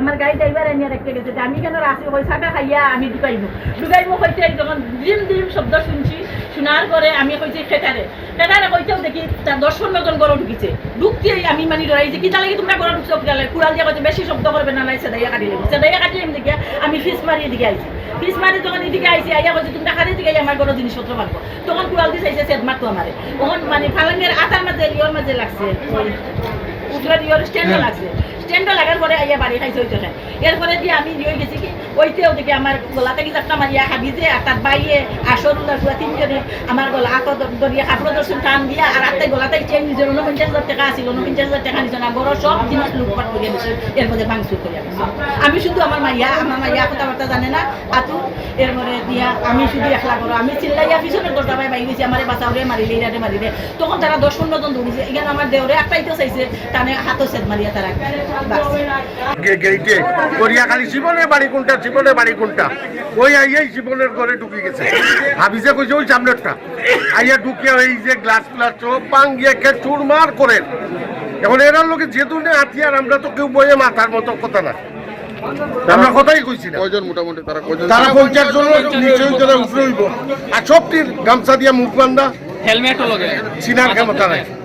আমার গাড়ি ড্রাইভার এনে রেখে গেছে যে আমি কেন রাসি পয়সাটা খাইয়া আমি ঢুকাইবো। ঢুকাইবো কইতে যখন ডিম ডিম শব্দ শুনছি। শোনার পরে আমি কইছি খেটারে খেটারে কইতেও দেখি তার দশ পনেরো জন গরু ঢুকিছে ঢুকতেই আমি মানে ডরাই যে কিতা লাগে তোমরা গরু ঢুকছো কিতা লাগে কুড়াল দিয়ে কইছে বেশি শব্দ করবে না, নাই সেদাইয়া কাটি লেগে সেদাইয়া কাটি আমি দেখি আমি ফিস মারি এদিকে আইছি ফিস মারি যখন এদিকে আইছি আইয়া কইছে, তোমরা খালি দিকে আমার গরু জিনিসপত্র মারবো তখন কুড়াল দিয়ে চাইছে সেদ মারতো আমারে তখন মানে ফালাঙ্গের আটার মাঝে ইয়র মাঝে লাগছে। ওই দিয়ে স্ট্যান্ডও লাগছে স্ট্যান্ডও লাগার পরে আইয়া বাড়ি খাইছে খাই এরপরে দিয়ে আমি দিয়ে গেছি কি? ওইতেও দেখি আমার গলাতে কি চাপটা মারিয়া যে, আর তার বাইয়ে আর আসর উল্লাসুয়া তিনজনে আমার গলা হাত দরিয়া কাপড় দর্শন টান দিয়া, আর আত্মাই গলাতে চেন নিজের উনপঞ্চাশ হাজার টাকা আছিল, উনপঞ্চাশ হাজার টাকা নিছে না, বড় সব জিনিস লুটপাট করে দিছে, এর মধ্যে ভাঙচুর করে গেছে আমি শুধু আমার মাইয়া আমার মাইয়া কথাবার্তা জানে না, আতু এরপরে দিয়া আমি শুধু একলা করো আমি চিল্লাইয়া পিছনের দরজা পাই বাইরে গেছি, আমার বাঁচাওরে মারিলে, ইরারে মারিলে। তখন তারা দশ পনেরো জন দৌড়িছে, এখানে আমার দেওরে একটাইতে চাইছে টানে হাতও সেদ মারিয়া তারা। গেইটে করিয়াখালী জীবনের বাড়ি কোনটা জীবনের বাড়ি কোনটা? ওই আইয়াই জীবনের ঘরে ঢুকে গেছে। হাবিজে কইছে ওই সামনেরটা আইয়া ঢুকে এই যে গ্লাস ফ্লাস সব পাঙ্গিয়া কে চুরমার করেন এখন এরার লোকে যেহেতু হাতিয়ার আমরা তো কেউ বইয়ে মাথার মতো কথা না। আমরা কথাই কইছি না। কয়জন মোটামুটি? তারা কয়জন? তারা পঞ্চাশ জন নিচে হইতে উপরে হইব। আর সবটির গামছা দিয়া মুখ বান্ধা। হেলমেটও লগে। ক্ষমতা নাই